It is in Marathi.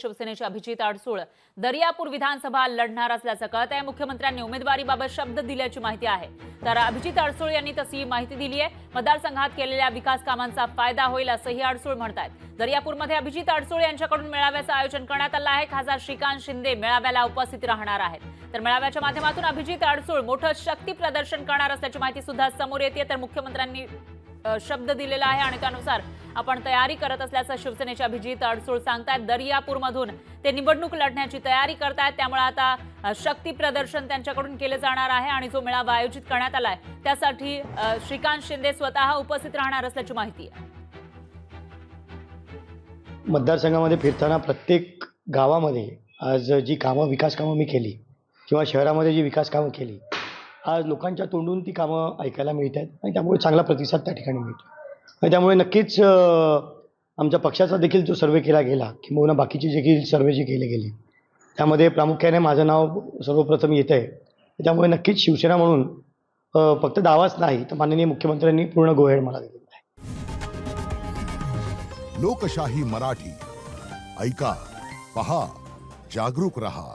शिवसेनेचे अभिजित अडसूळ दर्यापूर विधानसभा लढणार असल्याचं कळत आहे. मुख्यमंत्र्यांनी उमेदवारीबाबत शब्द दिल्याची माहिती आहे. तर अभिजित अडसूळ यांनी तशी माहिती दिली आहे. मतदारसंघात केलेल्या विकास कामांचा फायदा होईल असंही अडसूळ म्हणतायत. दर्यापूरमध्ये अभिजित अडसूळ यांच्याकडून मेळाव्याचं आयोजन करण्यात आलं आहे. खासदार श्रीकांत शिंदे मेळाव्याला उपस्थित राहणार आहेत. तर मेळाव्याच्या माध्यमातून अभिजित अडसूळ मोठं शक्ती प्रदर्शन करणार असल्याची माहिती सुद्धा समोर येते. तर मुख्यमंत्र्यांनी शब्द दिलेला आहे आणि त्यानुसार आपण तयारी करत असल्याचं शिवसेनेचे अभिजित अडसूळ सांगतायत. दर्यापूरमधून ते निवडणूक लढण्याची तयारी करतायत. त्यामुळे आता शक्ती प्रदर्शन त्यांच्याकडून केलं जाणार आहे आणि जो मेळावा आयोजित करण्यात आलाय त्यासाठी श्रीकांत शिंदे स्वतः उपस्थित राहणार असल्याची माहिती आहे. मतदारसंघामध्ये फिरताना प्रत्येक गावामध्ये आज जी कामं विकास कामं मी केली किंवा शहरामध्ये जी विकास कामं केली आज लोकांच्या तोंडून ती कामं ऐकायला मिळत आहेत आणि त्यामुळे चांगला प्रतिसाद त्या ठिकाणी मिळतो त्यामुळे नक्कीच आमच्या पक्षाचा देखील जो सर्वे केला गेला किंबहुना बाकीचे देखील सर्वे जे केले गेले त्यामध्ये प्रामुख्याने माझं नाव सर्वप्रथम येतं आहे त्यामुळे नक्कीच शिवसेना म्हणून फक्त दावाच नाही तर माननीय मुख्यमंत्र्यांनी पूर्ण गोहेड मला दिलेला आहे. लोकशाही मराठी. ऐका पहा जागरूक रहा.